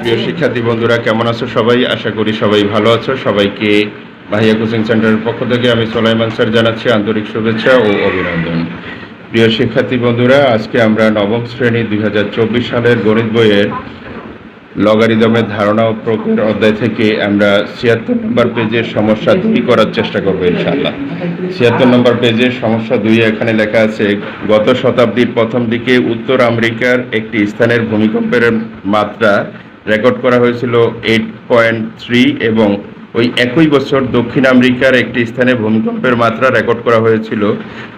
প্রিয় শিক্ষার্থী বন্ধুরা, কেমন আছো সবাই? আশা করি সবাই ভালো আছো। সবাইকে ভাইয়া কোচিং সেন্টারের পক্ষ থেকে আমি সোলাইমান স্যার জানাচ্ছি আন্তরিক শুভেচ্ছা ও অভিনন্দন। প্রিয় শিক্ষার্থী বন্ধুরা, আজকে আমরা নবম শ্রেণি দুই সালের গণিত বইয়ের লগারিদমের ধারণা ও প্রক্রিয়ার অধ্যায় থেকে আমরা ছিয়াত্তর নম্বর পেজের সমস্যা দুই করার চেষ্টা করব ইনশাআল্লাহ। ছিয়াত্তর নম্বর পেজের সমস্যা দুই এখানে লেখা আছে, গত শতাব্দীর প্রথম দিকে উত্তর আমেরিকার একটি স্থানের ভূমিকম্পের মাত্রা রেকর্ড করা হয়েছিল এইট পয়েন্ট থ্রি এবং ওই একই বছর দক্ষিণ আমেরিকার একটি স্থানে ভূমিকম্পের মাত্রা রেকর্ড করা হয়েছিল,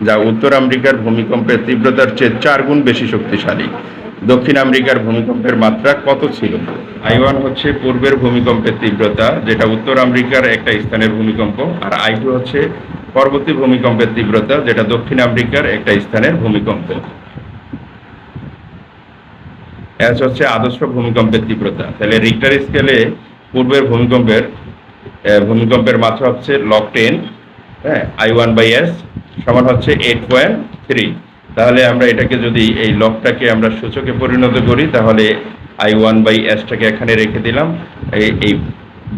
যা উত্তর আমেরিকার ভূমিকম্পের তীব্রতার চেয়ে চার গুণ বেশি শক্তিশালী। দক্ষিণ আমেরিকার ভূমিকম্পের মাত্রা কত ছিল? আই ওয়ান হচ্ছে পূর্বের ভূমিকম্পের তীব্রতা, যেটা উত্তর আমেরিকার একটা স্থানের ভূমিকম্প, আর আই টু হচ্ছে পরবর্তী ভূমিকম্পের তীব্রতা, যেটা দক্ষিণ আমেরিকার একটা স্থানের ভূমিকম্প। এস হচ্ছে আদর্শ ভূমিকম্পের তীব্রতা। তাহলে রিক্টার স্কেলে পূর্বের ভূমিকম্পের ভূমিকম্পের মাত্রা হচ্ছে লক টেন হ্যাঁ আই ওয়ান বাই এস সমান হচ্ছে এইট পয়েন্ট থ্রি তাহলে আমরা এটাকে যদি এই লকটাকে আমরা সূচকে পরিণত করি, তাহলে আই ওয়ান বাই এসটাকে এখানে রেখে দিলাম। এই এই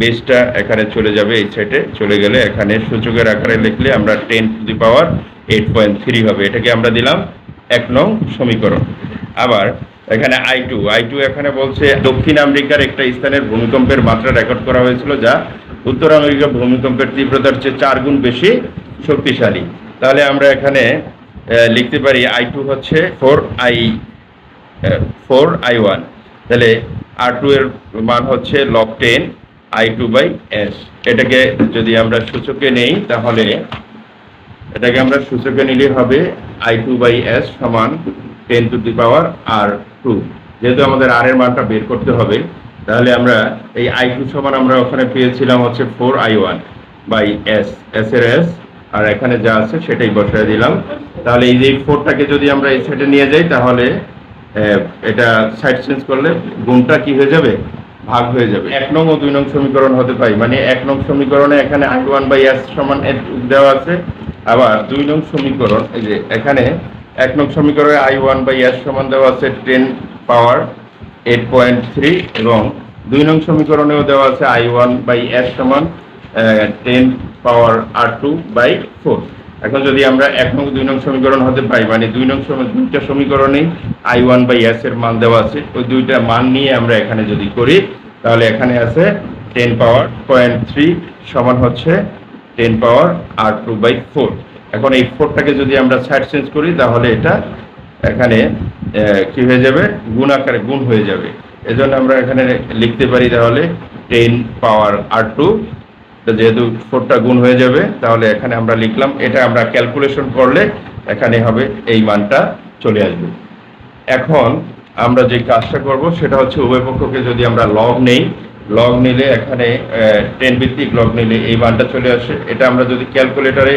বেসটা এখানে চলে যাবে, এই সাইডে চলে গেলে এখানে সূচকের আকারে লিখলে আমরা ten to the power eight point three হবে। এটাকে আমরা দিলাম এক নং সমীকরণ। আবার এখানে আই টু আই টু এখানে বলছে, দক্ষিণ আমেরিকার একটা স্থানের ভূমিকম্পের মাত্রা রেকর্ড করা হয়েছিল, যা উত্তর আমেরিকার ভূমিকম্পের তীব্রতার চেয়ে চার গুণ বেশি শক্তিশালী। তাহলে আমরা এখানে লিখতে পারি আই টু হচ্ছে four I four I one তাহলে আর টু এর মান হচ্ছে log ten I two by S এটাকে যদি আমরা সূচকে নেই, তাহলে এটাকে আমরা সূচকে নিলে হবে আই টু বাই এস সমান ten to the power R two যেহেতু আমাদের আর এর মানটা বের করতে হবে, তাহলে আমরা এই আই টু সমান আমরা ওখানে পেয়েছিলাম হচ্ছে four I one by S S এর এস আর এখানে যা আছে সেটাই বসায় দিলাম। তাহলে এই যে ফোরটাকে যদি আমরা এই সাইডে নিয়ে যাই, তাহলে এটা সাইড চেঞ্জ করলে গুণটা কি হয়ে যাবে? ভাগ হয়ে যাবে। এক নং ও দুই নং সমীকরণ হতে পারে মানে এক নং সমীকরণে এখানে আই ওয়ান বাই এস সমান দেওয়া আছে, আবার দুই নং সমীকরণ, এই যে এখানে এক নং সমীকরণে আই ওয়ান বাই এস সমান দেওয়া আছে ten power eight point three এবং দুই নং সমীকরণেও দেওয়া আছে আই ওয়ান বাই এস সমান ten power R two by four এখন যদি আমরা এক নং, দুই নং সমীকরণ হতে পাই মানে দুই নং দুইটা সমীকরণেই আই ওয়ান বাই এস এর মান দেওয়া আছে, ওই দুইটা মান নিয়ে আমরা এখানে যদি করি, তাহলে এখানে আছে টেন পাওয়ার পয়েন্ট থ্রি সমান হচ্ছে ten power R two by four এখন এই ফোরটাকে যদি আমরা সাইড চেঞ্জ করি, তাহলে এটা এখানে কি হয়ে যাবে? গুণ আকারে গুণ হয়ে যাবে। এজন্য আমরা এখানে লিখতে পারি তাহলে টেন পাওয়ার আর টু। যেহেতু ফোরটা গুণ হয়ে যাবে, তাহলে এখানে আমরা লিখলাম, এটা আমরা ক্যালকুলেশন করলে এখানে হবে, এই মানটা চলে আসবে। এখন আমরা যে কাজটা করব, সেটা হচ্ছে উভয় পক্ষকে যদি আমরা লগ নেই লগ নিলে এখানে টেন ভিত্তিক লগ নিলে এই মানটা চলে আসে। এটা আমরা যদি ক্যালকুলেটরে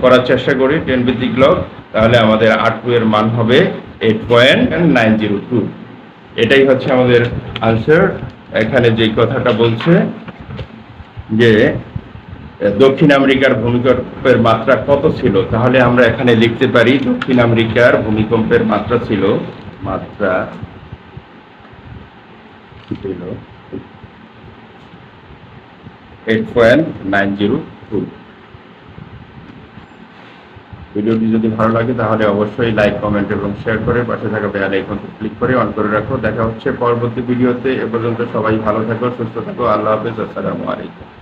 করার চেষ্টা করি টেন ভিত্তিক লগ তাহলে আমাদের আর টু এর মান হবে eight point nine zero two এটাই হচ্ছে আমাদের আনসার এখানে যে কথাটা বলছে যে দক্ষিণ আমেরিকার ভূমিকম্পের মাত্রা কত ছিল? তাহলে আমরা এখানে লিখতে পারি, দক্ষিণ আমেরিকার ভূমিকম্পের মাত্রা ছিল, মাত্রা eight point nine zero two ভিডিওটি যদি ভালো লাগে, তাহলে অবশ্যই লাইক কমেন্ট এবং শেয়ার করে পাশে থাকা বেল আইকনটি ক্লিক করে অন করে রাখো। দেখা হচ্ছে পরবর্তী ভিডিওতে এ পর্যন্ত সবাই ভালো থাকো, সুস্থ থাকো। আল্লাহ হাফেজ। আসসালামু আলাইকুম।